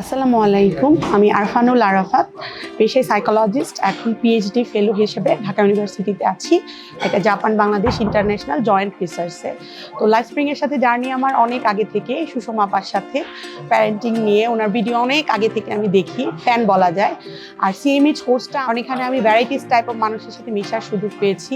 আসসালামু আলাইকুম। আমি আরফানুল আরাফাত, পেশায় সাইকোলজিস্ট এখন পিএইচডি ফেলো হিসেবে ঢাকা ইউনিভার্সিটিতে আছি। এটা জাপান বাংলাদেশ ইন্টারন্যাশনাল জয়েন্ট রিসার্চে তো লাইফ স্প্রিংয়ের সাথে জার্নি আমার অনেক আগে থেকে, সুষমা আপার সাথে। প্যারেন্টিং নিয়ে ওনার ভিডিও অনেক আগে থেকে আমি দেখি ফ্যান বলা যায়। আর সিএমএইচ কোর্সটা অনেকখানে আমি ভ্যারাইটিস টাইপ অফ মানুষের সাথে মেশার সুযোগ পেয়েছি।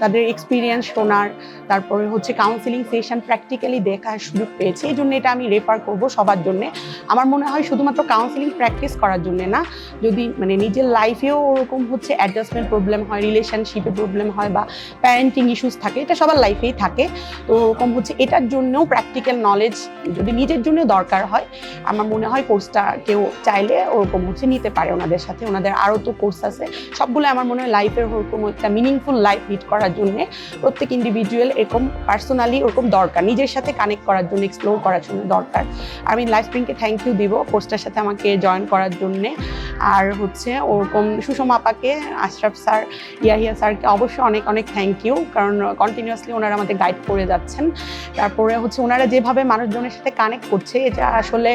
তাদের এক্সপিরিয়েন্স শোনার, তারপরে হচ্ছে কাউন্সিলিং সেশন প্র্যাকটিক্যালি দেখার সুযোগ পেয়েছি। এই জন্য এটা আমি রেফার করব সবার জন্যে। আমার মনে হয় শুধুমাত্র কাউন্সিলিং প্র্যাকটিস করার জন্য না, যদি মানে নিজের লাইফেও ওরকম হচ্ছে অ্যাডজাস্টমেন্ট প্রবলেম হয় রিলেশনশিপে প্রবলেম হয় বা প্যারেন্টিং ইস্যুস থাকে, এটা সবার লাইফেই থাকে। তো ওরকম হচ্ছে এটার জন্যও প্র্যাকটিক্যাল নলেজ যদি নিজের জন্য দরকার হয়, আমার মনে হয় কোর্সটা কেউ চাইলে ওরকম হচ্ছে নিতে পারে ওনাদের সাথে। ওনাদের আরও তো কোর্স আছে। সবগুলো আমার মনে হয় লাইফের ওরকম একটা মিনিংফুল লাইফ লিড করার জন্য প্রত্যেক ইন্ডিভিজুয়াল এরকম পার্সোনালি ওরকম দরকার। নিজের সাথে কানেক্ট করার জন্য এক্সপ্লোর করার জন্য দরকার। আমি লাইফ স্প্রিংকে থ্যাংক ইউ দিব কোর্সটার সাথে আমাকে জয়েন করার জন্যে। আর হচ্ছে ওরকম সুষমা আপাকে, আশরাফ স্যার, ইয়াহিয়া স্যারকে অবশ্যই অনেক অনেক থ্যাংক ইউ কারণ কন্টিনিউয়াসলি ওনারা আমাদের গাইড করে যাচ্ছেন। তারপরে হচ্ছে ওনারা যেভাবে মানুষজনের সাথে কানেক্ট করছে, এটা আসলে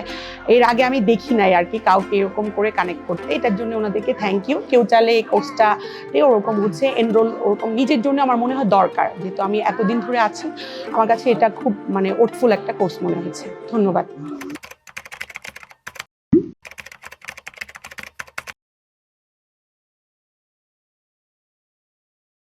এর আগে আমি দেখি নাই আর কি, কাউকে এরকম করে কানেক্ট করতে। এটার জন্য ওনাদেরকে থ্যাংক ইউ কেউ চাইলে এই কোর্সটাতে ওরকম হচ্ছে এনরোল ওরকম নিজের জন্য আমার মনে হয় দরকার। যেহেতু আমি এতদিন ধরে আছি, আমার কাছে এটা খুব মানে ওটফুল একটা কোর্স মনে হয়েছে। ধন্যবাদ।